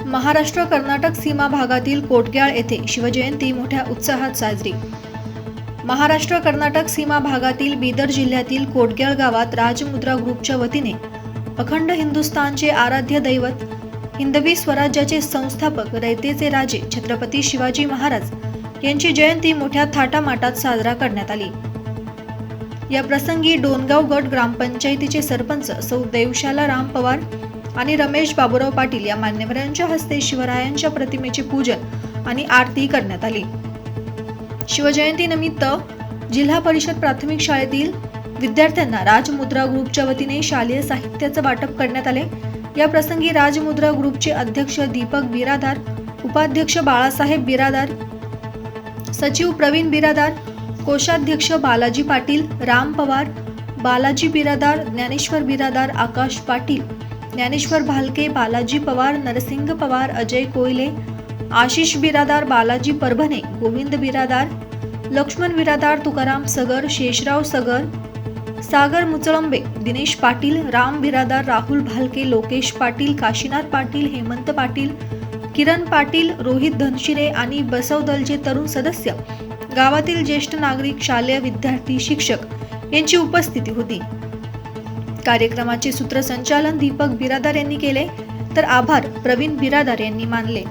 महाराष्ट्र कर्नाटक सीमा भागातील कोटग्याळ येथे शिवजयंती मोठ्या उत्साहात साजरी. महाराष्ट्र कर्नाटक सीमा भागातील बीदर जिल्ह्यातील कोटग्याळ गावात राजमुद्रा ग्रुपच्या वतीने अखंड हिंदुस्थानचे आराध्य दैवत हिंदवी स्वराज्याचे संस्थापक रयतेचे राजे छत्रपती शिवाजी महाराज यांची जयंती मोठ्या थाटामाटात साजरा करण्यात आली. या प्रसंगी डोनगाव गट ग्रामपंचायतीचे सरपंच सौ देवशाला राम पवार आणि रमेश बाबुराव पाटील या मान्यवरांच्या हस्ते शिवरायांच्या प्रतिमेचे पूजन आणि आरती करण्यात आली. शिवजयंती निमित्त जिल्हा परिषद प्राथमिक शाळेतील विद्यार्थ्यांना राजमुद्रा ग्रुपच्या वतीने शालेय साहित्याचं वाटप करण्यात आले. या प्रसंगी राजमुद्रा ग्रुपचे अध्यक्ष दीपक बिरादार उपाध्यक्ष बाळासाहेब बिरादार सचिव प्रवीण बिरादार कोषाध्यक्ष बालाजी पाटील राम पवार बालाजी बिरादार ज्ञानेश्वर बिरादार आकाश पाटील ज्ञानेश्वर भालके बालाजी पवार नरसिंग पवार अजय कोयले आशिष बिरादार बालाजी परभणे गोविंद बिरादार लक्ष्मण बिरादार तुकाराम सगर शेषराव सगर सागर मुचळंबे दिनेश पाटील राम बिरादार राहुल भालके लोकेश पाटील काशीनाथ पाटील हेमंत पाटील किरण पाटील रोहित धनशिरे आणि बसवदलचे तरुण सदस्य गावातील ज्येष्ठ नागरिक शालेय विद्यार्थी शिक्षक यांची उपस्थिती होती. कार्यक्रमाचे सूत्रसंचालन दीपक बिरादार यांनी केले. तर आभार प्रवीण बिरादार यांनी मानले.